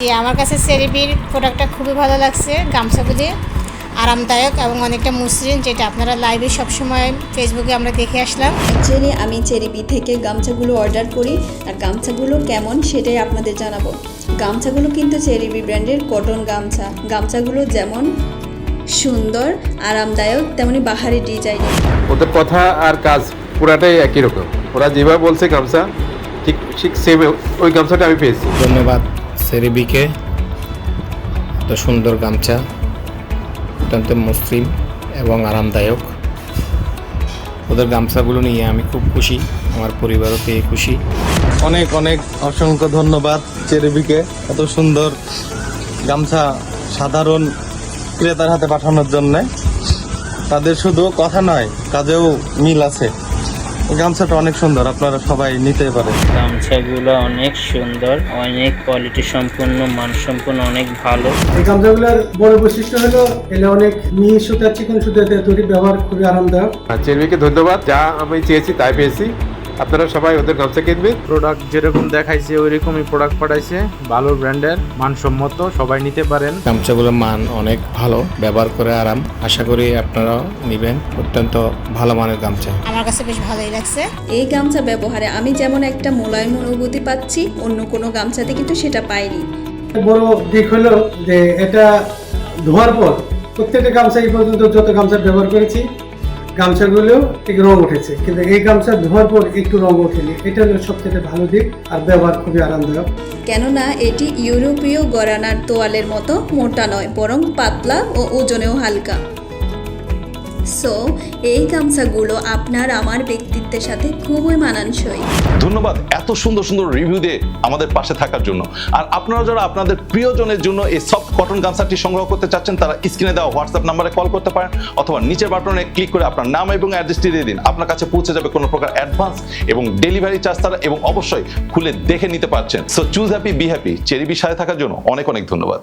আমার কাছে সেরিবির প্রোডাক্টটা খুবই ভালো লাগছে গামছাগুলি আরামদায়ক এবং অনেকটা মসৃণ যেটা আপনারা লাইভে সবসময় ফেসবুকে আমরা দেখে আসলাম। অ্যাকচুয়ালি আমি চেরিবি থেকে গামছাগুলো অর্ডার করি আর গামছাগুলো কেমন সেটাই আপনাদের জানাব। গামছাগুলো কিন্তু চেরিবি ব্র্যান্ডের কটন গামছা। গামছাগুলো যেমন সুন্দর আরামদায়ক তেমনি বাহারি ডিজাইনের ওদের কথা আর কাজ পুরাটাই একই রকম। ওরা যেভাবে বলছে গামছা ঠিক ঠিক সেম ওই গামছাটা আমি পেয়েছি। ধন্যবাদ। সেরিবিকে। এত সুন্দর গামছা, অত্যন্ত মসৃণ এবং আরামদায়ক। ওদের গামছাগুলো নিয়ে আমি খুব খুশি, আমার পরিবারও পেয়ে খুশি। অনেক অনেক অসংখ্য ধন্যবাদ চেরিবিকে এত সুন্দর গামছা সাধারণ ক্রেতার হাতে পাঠানোর জন্য। তাদের শুধু কথা নয়, কাজেও মিল আছে। গামছাটা অনেক সুন্দর আপনারা সবাই নিতে পারেন। গামছাগুলো অনেক সুন্দর অনেক কোয়ালিটি সম্পূর্ণ মানসম্পন্ন অনেক ভালো। এই গামছাগুলোর বড় বৈশিষ্ট্য হলো এলে অনেক মিহি সুতা চিকন সুতা দিয়ে তৈরি ব্যবহার খুবই আরামদায়ক। আর চেরবিকে ধন্যবাদ যা আমি চেয়েছি তাই পেয়েছি। আপনারা সবাই ওদের গামছা কিনবেন। প্রোডাক্ট যেরকম দেখাইছে ওই রকমই প্রোডাক্ট পাঠাইছে। ভালো ব্র্যান্ডের মানসম্মত সবাই নিতে পারেন। গামছাগুলোর মান অনেক ভালো ব্যবহার করে আরাম। আশা করি আপনারাও নেবেন অত্যন্ত ভালো মানের গামছা। আমার কাছে বেশ ভালোই লাগছে। এই গামছা ব্যবহারে আমি যেমন একটা মোলায়েম অনুভূতি পাচ্ছি অন্য কোনো গামছাতে কিন্তু সেটা পাইনি। বড় দিক হলো যে এটা ধোয়ার পর প্রত্যেকটা গামছা এই পর্যন্ত যত গামছা ব্যবহার করেছি গামছাগুলো রঙ উঠেছে। কিন্তু এই গামছা ধোয়ার পর একটু রঙ ওঠেনি। এটা হলো সবথেকে ভালো দিক আর ব্যবহার খুবই আরামদায়ক। কেননা এটি ইউরোপীয় গরানার তোয়ালের মতো মোটা নয়, বরং পাতলা ও ওজনেও হালকা। সো এই গামছাগুলো আপনার আমার ব্যক্তিত্বের সাথে খুবই মানানসই। ধন্যবাদ এত সুন্দর সুন্দর রিভিউ দিয়ে আমাদের পাশে থাকার জন্য। আর আপনারা যারা আপনাদের প্রিয়জনের জন্য এই সফট কটন গামছাটি সংগ্রহ করতে চাচ্ছেন, তারা স্ক্রিনে দেওয়া হোয়াটসঅ্যাপ নাম্বারে কল করতে পারেন, অথবা নিচের বাটনে ক্লিক করে আপনার নাম এবং অ্যাড্রেসটি দিয়ে দিন। আপনার কাছে পৌঁছে যাবে কোনো প্রকার অ্যাডভান্স এবং ডেলিভারি চার্জ তারা এবং অবশ্যই খুলে দেখে নিতে পারছেন। So choose happy be happy চেরিবির সাথে থাকার জন্য অনেক অনেক ধন্যবাদ।